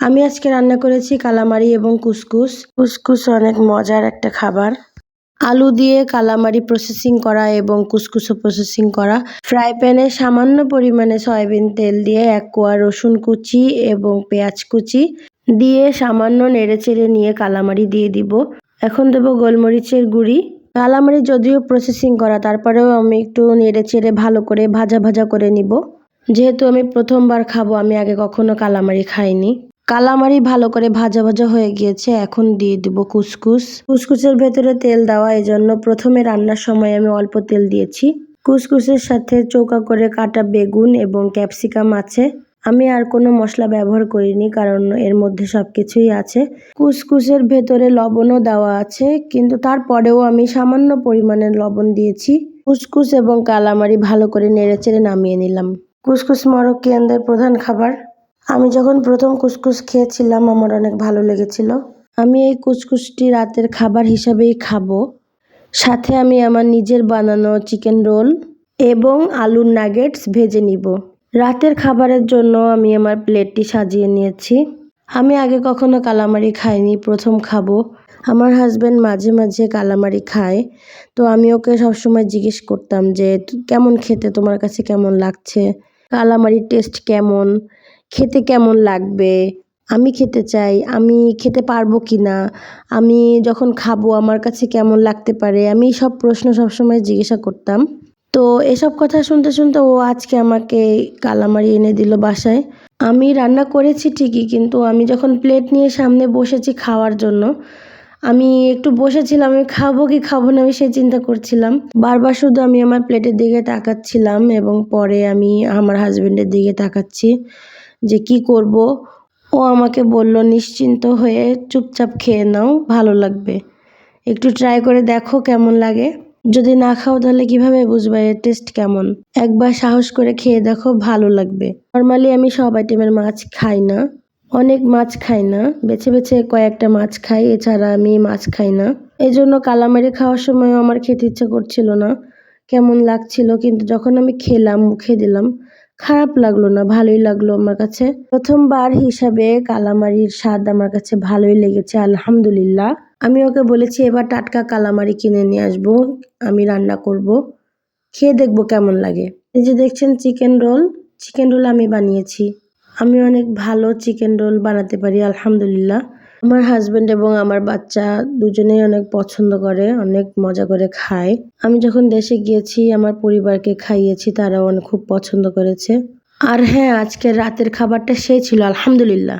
আমি আজকে রান্না করেছি কালামারি এবং কুসকুস। কুসকুস অনেক মজার একটা খাবার। আলু দিয়ে কালামারি প্রসেসিং করা এবং কুসকুসও প্রসেসিং করা। ফ্রাই প্যানে সামান্য পরিমাণে সয়াবিন তেল দিয়ে এক কোয়া রসুন কুচি এবং পেঁয়াজ কুচি দিয়ে সামান্য নেড়েচেড়ে নিয়ে কালামারি দিয়ে দিব। এখন দেবো গোলমরিচের গুঁড়ি। কালামারি যদিও প্রসেসিং করা, তারপরেও আমি একটু নেড়েচেড়ে ভালো করে ভাজা ভাজা করে নিব। যেহেতু আমি প্রথমবার খাব, আমি আগে কখনো কালামারি খাইনি। কালামারি ভালো করে ভাজা ভাজা হয়ে গিয়েছে, এখন দিয়ে দিব কুসকুস। কুসকুসের ভেতরে তেল দেওয়া এই জন্য প্রথমে রান্নার সময় আমি অল্প তেল দিয়েছি। কুসকুসের সাথে চৌকা করে কাটা বেগুন এবং ক্যাপসিকাম আছে। আমি আর কোনো মশলা ব্যবহার করিনি, কারণ এর মধ্যে সব কিছুই আছে। কুসকুসের ভেতরে লবণও দেওয়া আছে, কিন্তু তারপরেও আমি সামান্য পরিমাণের লবণ দিয়েছি। কুসকুস এবং কালামারি ভালো করে নেড়েচেড়ে নামিয়ে নিলাম। কুসকুস মরক্কিয়ানদের প্রধান খাবার। আমি যখন প্রথম কুসকুস খেয়েছিলাম, আমার অনেক ভালো লেগেছিল। আমি এই কুসকুসটি রাতের খাবার হিসাবেই খাব। সাথে আমি আমার নিজের বানানো চিকেন রোল এবং আলুর নাগেটস ভেজে নিব। রাতের খাবারের জন্য আমি আমার প্লেটটি সাজিয়ে নিয়েছি। আমি আগে কখনো কালামারি খাইনি, প্রথম খাব। আমার হাজব্যান্ড মাঝে মাঝে কালামারি খায়, তো আমি ওকে সবসময় জিজ্ঞেস করতাম যে, কেমন খেতে? তোমার কাছে কেমন লাগছে? কালামারির টেস্ট কেমন? খেতে কেমন লাগবে? আমি খেতে চাই, আমি খেতে পারব কি না আমি যখন খাব, আমার কাছে কেমন লাগতে পারে? আমি সব প্রশ্ন সবসময় জিজ্ঞাসা করতাম। তো এসব কথা শুনতে শুনতে ও আজকে আমাকে কালামারি এনে দিল বাসায়। আমি রান্না করেছি ঠিকই, কিন্তু আমি যখন প্লেট নিয়ে সামনে বসেছি খাওয়ার জন্য, আমি একটু বসেছিলাম, আমি খাব কি খাব না আমি সেই চিন্তা করছিলাম। বারবার শুধু আমি আমার প্লেটের দিকে তাকাচ্ছিলাম এবং পরে আমি আমার হাজব্যান্ডের দিকে তাকাচ্ছি। যে কি করব? ও আমাকে বলল, নিশ্চিন্ত হয়ে চুপচাপ খেয়ে নাও, ভালো লাগবে। একটু ট্রাই করে দেখো কেমন লাগে। যদি না খাও তাহলে কীভাবে বুঝবে? এর টেস্ট কেমন? একবার সাহস করে খেয়ে দেখো, ভালো লাগবে। নর্মালি আমি সব আইটেমের মাছ খাই না। অনেক মাছ খাই না। বেছে বেছে কয়েকটা মাছ খাই, এছাড়া আমি মাছ খাই না। এই জন্য কালামারি খাওয়ার সময় আমার খেতে ইচ্ছা করছিল না। কেমন লাগছিল, কিন্তু যখন আমি খেলাম, মুখে দিলাম খারাপ লাগল না, ভালোই লাগল আমার কাছে। প্রথমবার হিসাবে কালামারির স্বাদ আমার কাছে ভালোই লেগেছে, আলহামদুলিল্লাহ। আমি ওকে বলেছি, এবার টাটকা কালামারি কিনে নিয়ে আসব, আমি রান্না করব। খেয়ে দেখব কেমন লাগে। এই যে দেখছেন চিকেন রোল চিকেন রোল আমি বানিয়েছি। আমি অনেক ভালো চিকেন রোল বানাতে পারি, আলহামদুলিল্লাহ। আমার হাজবেন্ড এবং আমার বাচ্চা দুজনেই অনেক পছন্দ করে, অনেক মজা করে খায়। আমি যখন দেশে গিয়েছি, আমার পরিবারকে খাইয়েছি, তারাও অনেক খুব পছন্দ করেছে। আর হ্যাঁ আজকের রাতের খাবারটা সেই ছিল, আলহামদুলিল্লাহ।